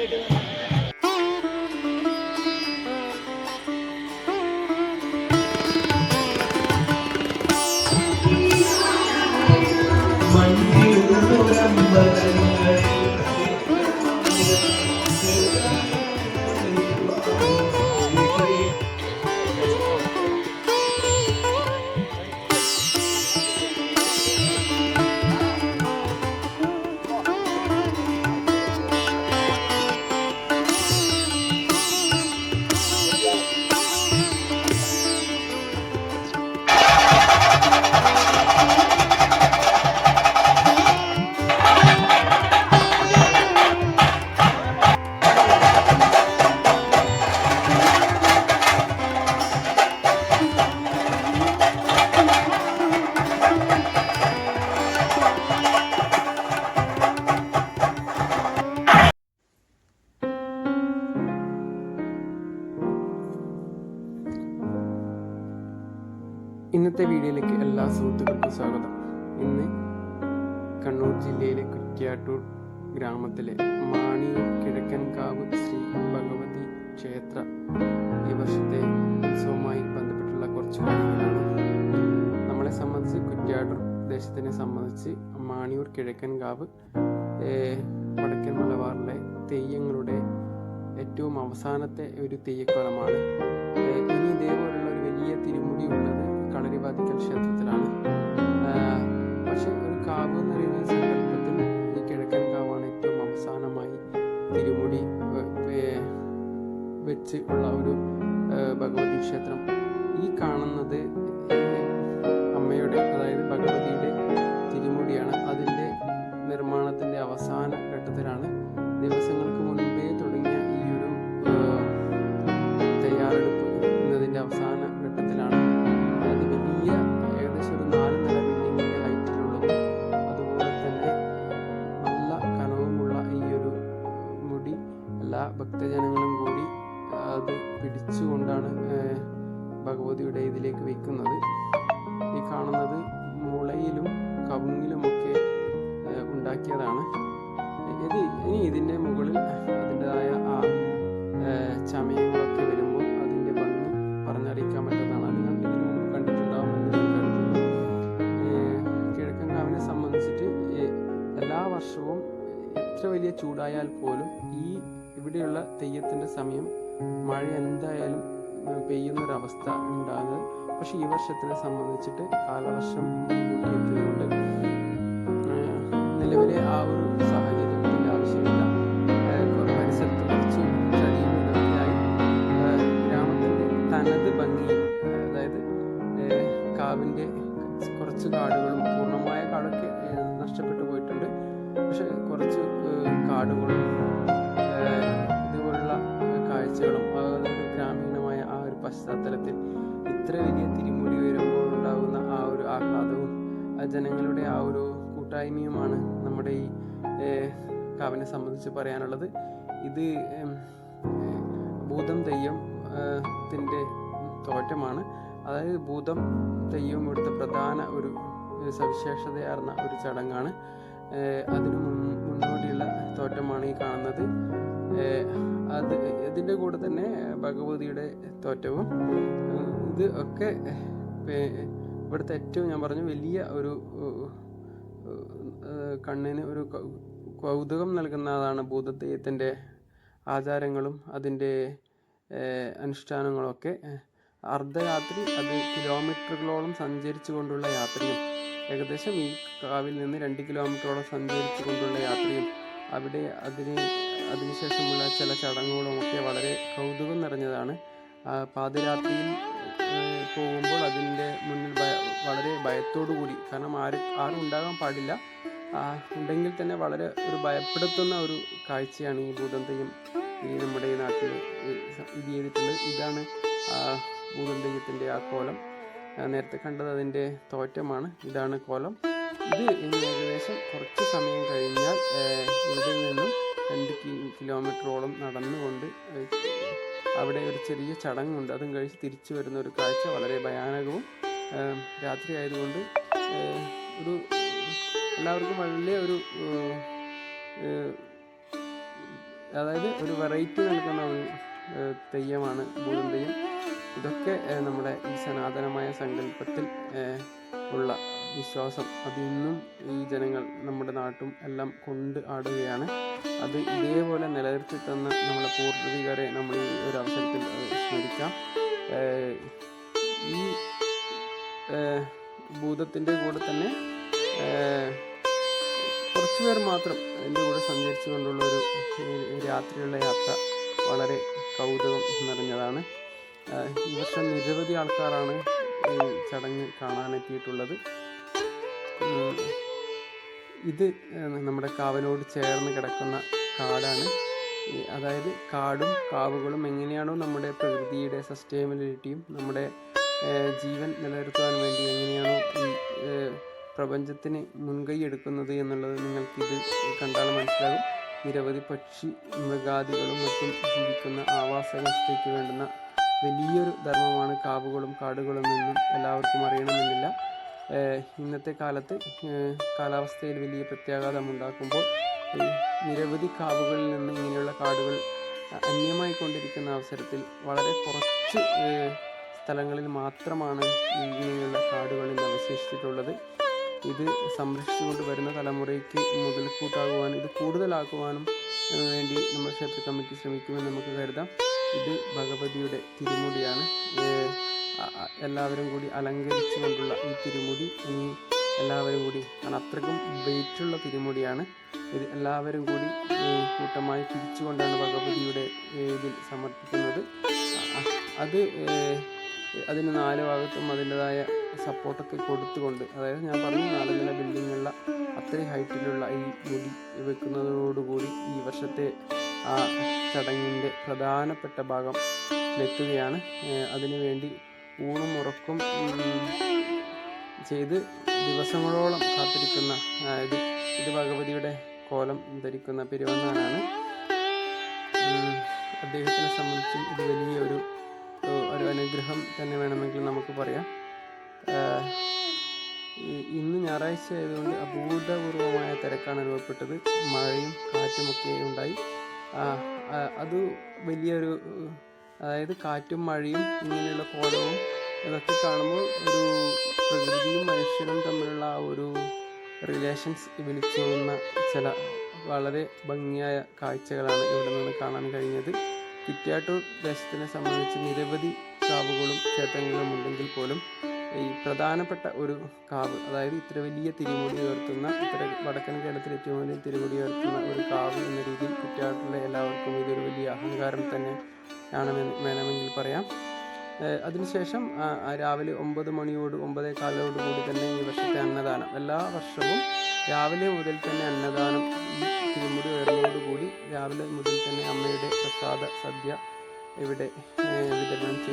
വീട് ഇന്നത്തെ വീഡിയോയിലേക്ക് എല്ലാ സുഹൃത്തുക്കൾക്കും സ്വാഗതം. ഇന്ന് കണ്ണൂർ ജില്ലയിലെ കുറ്റ്യാട്ടൂർ ഗ്രാമത്തിലെ മാണിയൂർ കിഴക്കൻകാവ് ശ്രീ ഭഗവതി ക്ഷേത്ര ഈ വർഷത്തെ ഉത്സവവുമായി ബന്ധപ്പെട്ടുള്ള കുറച്ച് കാര്യങ്ങളാണ്. നമ്മളെ സംബന്ധിച്ച് കുറ്റ്യാട്ടൂർ പ്രദേശത്തിനെ സംബന്ധിച്ച് മാണിയൂർ കിഴക്കൻകാവ് വടക്കൻ മലബാറിലെ തെയ്യങ്ങളുടെ ഏറ്റവും അവസാനത്തെ ഒരു തെയ്യക്കോലമാണ് ഇനി ഇതേപോലുള്ള ഒരു വലിയ തിരുമുടി കവുങ്ങിലുമൊക്കെ ഉണ്ടാക്കിയതാണ്. ഇത് ഇനി ഇതിന്റെ മുകളിൽ അതിന്റെതായ ആ ചമയങ്ങളൊക്കെ വരുമ്പോൾ അതിന്റെ ഭംഗി പറഞ്ഞറിയിക്കാൻ പറ്റുന്നതാണ് അത് ഇതിനു മുമ്പ് കണ്ടിട്ടുണ്ടാവുമെന്ന് ഏഹ്, കിഴക്കൻകാവിനെ സംബന്ധിച്ചിട്ട് എല്ലാ വർഷവും എത്ര വലിയ ചൂടായാൽ പോലും ഈ ഇവിടെയുള്ള തെയ്യത്തിന്റെ സമയം മഴ എന്തായാലും പെയ്യുന്നൊരവസ്ഥ ഉണ്ടാകുന്നത്. പക്ഷേ ഈ വർഷത്തിനെ സംബന്ധിച്ചിട്ട് കാലവർഷം മുൻകൂട്ടി എത്തിയതുകൊണ്ട് നിലവിലെ ആ ഒരു സാഹചര്യത്തിന്റെ ആവശ്യമില്ല. പരിസരത്ത് കുറച്ച് ചളിയും ഇതൊക്കെയായി. ഗ്രാമത്തിന്റെ തനത് ഭംഗി അതായത് കാവിന്റെ കുറച്ച് കാടുകളും പൂർണമായ കാടൊക്കെ നഷ്ടപ്പെട്ടു പോയിട്ടുണ്ട്. പക്ഷെ കുറച്ച് കാടുകളും ഇതുപോലുള്ള കാഴ്ചകളും ഒരു ഗ്രാമീണമായ ആ ഒരു പശ്ചാത്തലത്തിൽ ഇത്ര വലിയ തിരുമുടി വരുമ്പോൾ ഉണ്ടാകുന്ന ആ ഒരു ആഹ്ലാദവും ജനങ്ങളുടെ ആ ഒരു കൂട്ടായ്മയുമാണ് നമ്മുടെ ഈ കാവിനെ സംബന്ധിച്ച് പറയാനുള്ളത്. ഇത് ഭൂതം തെയ്യം ത്തിന്റെ തോറ്റമാണ്. അതായത് ഭൂതം തെയ്യവും ഇവിടുത്തെ പ്രധാന ഒരു സവിശേഷതയാർന്ന ഒരു ചടങ്ങാണ്. അതിനു മുന്നോടിയുള്ള തോറ്റമാണ് ഈ കാണുന്നത്. അത് ഇതിന്റെ കൂടെ തന്നെ ഭഗവതിയുടെ തോറ്റവും ഇത് ഒക്കെ ഇവിടുത്തെ ഏറ്റവും ഞാൻ പറഞ്ഞു വലിയ ഒരു കണ്ണിന് ഒരു കൗതുകം നൽകുന്നതാണ് ഭൂതതെയ്യത്തിന്റെ ആചാരങ്ങളും അതിന്റെ അനുഷ്ഠാനങ്ങളൊക്കെ. അർദ്ധരാത്രി അത് കിലോമീറ്ററുകളോളം സഞ്ചരിച്ചു കൊണ്ടുള്ള യാത്രയും ഏകദേശം ഈ കാവിൽ നിന്ന് രണ്ട് കിലോമീറ്ററോളം സഞ്ചരിച്ചു കൊണ്ടുള്ള യാത്രയും അവിടെ അതിന് അതിനുശേഷമുള്ള ചില ചടങ്ങുകളും ഒക്കെ വളരെ കൗതുകം നിറഞ്ഞതാണ്. പാതിരാത്രിയിൽ പോകുമ്പോൾ അതിന്റെ മുന്നിൽ വളരെ ഭയത്തോടു കൂടി കാരണം ആരും ആരും ഉണ്ടാകാൻ പാടില്ല. ഉണ്ടെങ്കിൽ തന്നെ വളരെ ഒരു ഭയപ്പെടുത്തുന്ന ഒരു കാഴ്ചയാണ് ഈ ഭൂതം തെയ്യം ഈ നമ്മുടെ ഈ നാട്ടിൽ ഇത് ചെയ്തിട്ടുള്ളത് ഇതാണ് ആ, ഭൂതം തെയ്യത്തിന്റെ ആ കോലം. നേരത്തെ കണ്ടത് അതിന്റെ തോറ്റമാണ്. ഇതാണ് കോലം. ഇത് ഏകദേശം കുറച്ച് സമയം കഴിഞ്ഞാൽ ഇവിടെ നിന്നും രണ്ട് കിലോമീറ്ററോളം നടന്നുകൊണ്ട് അവിടെ ഒരു ചെറിയ ചടങ്ങുണ്ട്. അതും കഴിച്ച് തിരിച്ചു വരുന്ന ഒരു കാഴ്ച വളരെ ഭയാനകവും രാത്രി ആയതുകൊണ്ട് ഒരു എല്ലാവർക്കും വലിയ ഒരു അതായത് ഒരു വെറൈറ്റി നൽകുന്ന ഒരു തെയ്യമാണ് ഭൂതം തെയ്യം ഇതൊക്കെ നമ്മുടെ ഈ സനാതനമായ സങ്കല്പത്തിൽ ഉള്ള വിശ്വാസം. അത് ഇന്നും ഈ ജനങ്ങൾ നമ്മുടെ നാട്ടും എല്ലാം കൊണ്ട് ആടുകയാണ്. അത് ഇതേപോലെ നിലനിർത്തി തന്ന നമ്മുടെ പൂർവികരെ നമ്മൾ ഈ ഒരു അവസരത്തിൽ സ്മരിക്കാം. ഈ ഭൂതത്തിന്റെ കൂടെ തന്നെ കുറച്ച് പേർ മാത്രം എന്റെ കൂടെ സഞ്ചരിച്ചു കൊണ്ടുള്ള ഒരു രാത്രിയുള്ള യാത്ര വളരെ കൗതുകം നിറഞ്ഞതാണ്. ഈ വർഷം നിരവധി ആൾക്കാരാണ് ഈ ചടങ്ങ് കാണാനെത്തിയിട്ടുള്ളത്. ഇത് നമ്മുടെ കാവിനോട് ചേർന്ന് കിടക്കുന്ന കാടാണ്. അതായത് കാടും കാവുകളും എങ്ങനെയാണോ നമ്മുടെ പ്രകൃതിയുടെ സസ്റ്റൈനബിലിറ്റിയും നമ്മുടെ ജീവൻ നിലനിർത്താൻ വേണ്ടി എങ്ങനെയാണോ ഈ പ്രപഞ്ചത്തിന് മുൻകൈ എടുക്കുന്നത് എന്നുള്ളത് നിങ്ങൾക്ക് നിങ്ങൾക്കിത് കണ്ടാൽ മനസ്സിലാകും. നിരവധി പക്ഷി മൃഗാദികളും മറ്റും ജീവിക്കുന്ന ആവാസ വ്യവസ്ഥയ്ക്ക് വേണ്ടുന്ന വലിയൊരു ധർമ്മമാണ് കാവുകളും കാടുകളും എന്നും എല്ലാവർക്കും അറിയണമെന്നില്ല. ഇന്നത്തെ കാലത്ത് കാലാവസ്ഥയിൽ വലിയ പ്രത്യാഘാതം ഉണ്ടാക്കുമ്പോൾ നിരവധി കാവുകളിൽ നിന്ന് ഇങ്ങനെയുള്ള കാടുകൾ അന്യമായി കൊണ്ടിരിക്കുന്ന അവസരത്തിൽ വളരെ കുറച്ച് സ്ഥലങ്ങളിൽ മാത്രമാണ് ഇങ്ങനെയുള്ള കാടുകളിൽ അവശേഷിച്ചിട്ടുള്ളത്. ഇത് സംരക്ഷിച്ചുകൊണ്ട് വരുന്ന തലമുറയ്ക്ക് മുതൽക്കൂട്ടാകുവാനും ഇത് കൂടുതലാക്കുവാനും വേണ്ടി നമ്മൾ ക്ഷേത്ര കമ്മിറ്റി ശ്രമിക്കുമെന്ന് നമുക്ക് കരുതാം. ഇത് ഭഗവതിയുടെ തിരുമുടിയാണ്. എല്ലാവരും കൂടി അലങ്കരിച്ചുകൊണ്ടുള്ള ഈ തിരുമുടി ഇനി എല്ലാവരും കൂടി കാരണം അത്രയ്ക്കും വെയിറ്റുള്ള തിരുമുടിയാണ്. ഇത് എല്ലാവരും കൂടി കൂട്ടമായി തിരിച്ചുകൊണ്ടാണ് ഭഗവതിയുടെ ഇതിൽ സമർപ്പിക്കുന്നത്. അത് അതിന് നാല് ഭാഗത്തും അതിന്റെതായ സപ്പോർട്ടൊക്കെ കൊടുത്തുകൊണ്ട് അതായത് ഞാൻ പറഞ്ഞു നാല് നില ബിൽഡിങ്ങുള്ള അത്രയും ഹൈറ്റിലുള്ള ഈ മുടി വെക്കുന്നതോടുകൂടി ഈ വർഷത്തെ ആ ചടങ്ങിന്റെ പ്രധാനപ്പെട്ട ഭാഗം എത്തുകയാണ് അതിനുവേണ്ടി ഊണും ഉറക്കും ചെയ്ത് ദിവസങ്ങളോളം കാത്തിരിക്കുന്ന അതായത് ഇത് ഭഗവതിയുടെ കോലം ധരിക്കുന്ന പെരുവണ്ണാനാണ് അദ്ദേഹത്തിനെ സംബന്ധിച്ചും ഇത് വലിയൊരു ഒരു അനുഗ്രഹം തന്നെ വേണമെങ്കിൽ നമുക്ക് പറയാം. ഇന്ന് ഞായറാഴ്ച ആയതുകൊണ്ട് അഭൂതപൂർവമായ തിരക്കാണ് അനുഭവപ്പെട്ടത്. മഴയും കാറ്റുമൊക്കെ ഉണ്ടായി. അത് വലിയൊരു അതായത് കാറ്റും മഴയും ഇങ്ങനെയുള്ള കോലവും ഇതൊക്കെ കാണുമ്പോൾ ഒരു പ്രകൃതിയും മനുഷ്യനും തമ്മിലുള്ള ആ ഒരു റിലേഷൻസ് വിളിച്ചോളുന്ന ചില വളരെ ഭംഗിയായ കാഴ്ചകളാണ് ഇവിടെ നിന്ന് കാണാൻ കഴിഞ്ഞത്. കുറ്റ്യാട്ടൂർ ദേശത്തിനെ സംബന്ധിച്ച് നിരവധി കാവുകളും ക്ഷേത്രങ്ങളും ഉണ്ടെങ്കിൽ പോലും ഈ പ്രധാനപ്പെട്ട ഒരു കാവ് അതായത് ഇത്ര വലിയ തിരുമുടി ഉയർത്തുന്ന ഇത്ര വടക്കൻ കേരളത്തിൽ ഏറ്റവും വലിയ തിരുമുടി ഉയർത്തുന്ന ഒരു കാവ് എന്ന രീതിയിൽ കുറ്റാട്ടിലെ എല്ലാവർക്കും ഇതൊരു വലിയ അഹങ്കാരം തന്നെ ആണെന്ന് വേണമെങ്കിൽ പറയാം. അതിനുശേഷം രാവിലെ ഒമ്പത് മണിയോട് ഒമ്പതേ കാലോട് കൂടി തന്നെ ഈ വർഷത്തെ അന്നദാനം. എല്ലാ വർഷവും രാവിലെ മുതൽ തന്നെ അന്നദാനം തിരുമുടി ഉയർന്നതോടുകൂടി രാവിലെ മുതൽ തന്നെ അമ്മയുടെ പ്രസാദ സദ്യ ഇവിടെ വിതരണം ചെയ്തു